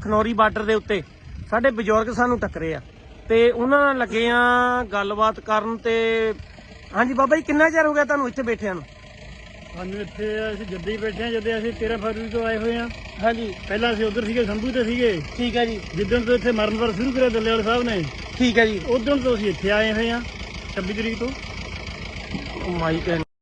ਖਨੌਰੀ ਬਾਰਡਰ ਦੇ ਉੱਤੇ ਸਾਡੇ ਬਜ਼ੁਰਗ ਸਾਨੂੰ ਟੱਕਰੇ ਆ ਤੇ ਉਹਨਾਂ ਨਾਲ ਲੱਗੇ ਆ ਗੱਲਬਾਤ ਕਰਨ ਤੇ ਹਾਂਜੀ ਬਾਬਾ ਜੀ ਕਿੰਨਾ ਚਿਰ ਹੋ ਗਿਆ ਤੁਹਾਨੂੰ ਇੱਥੇ ਬੈਠਿਆਂ ਨੂੰ? ਸਾਨੂੰ ਇੱਥੇ ਅਸੀਂ ਜੱਦੀ ਹੀ ਬੈਠੇ ਹਾਂ ਜਦ ਅਸੀਂ 13 ਫਰਵਰੀ ਤੋਂ ਆਏ ਹੋਏ ਹਾਂ। ਹਾਂਜੀ। ਪਹਿਲਾਂ ਅਸੀਂ ਉਧਰ ਸੀਗੇ ਸੰਭੂ ਤੇ ਸੀਗੇ। ਠੀਕ ਹੈ ਜੀ। ਜਿੱਦਣ ਤੋਂ ਇੱਥੇ ਮਰਨਵਰ ਸ਼ੁਰੂ ਕਰਿਆ ਦੱਲੇਵਾਲ ਸਾਹਿਬ ਨੇ। ਠੀਕ ਹੈ ਜੀ। ਉਦੋਂ ਤੋਂ ਅਸੀਂ ਇੱਥੇ ਆਏ ਹੋਏ ਹਾਂ। 26 ਤਰੀਕ ਤੋਂ ਮਾਈਕ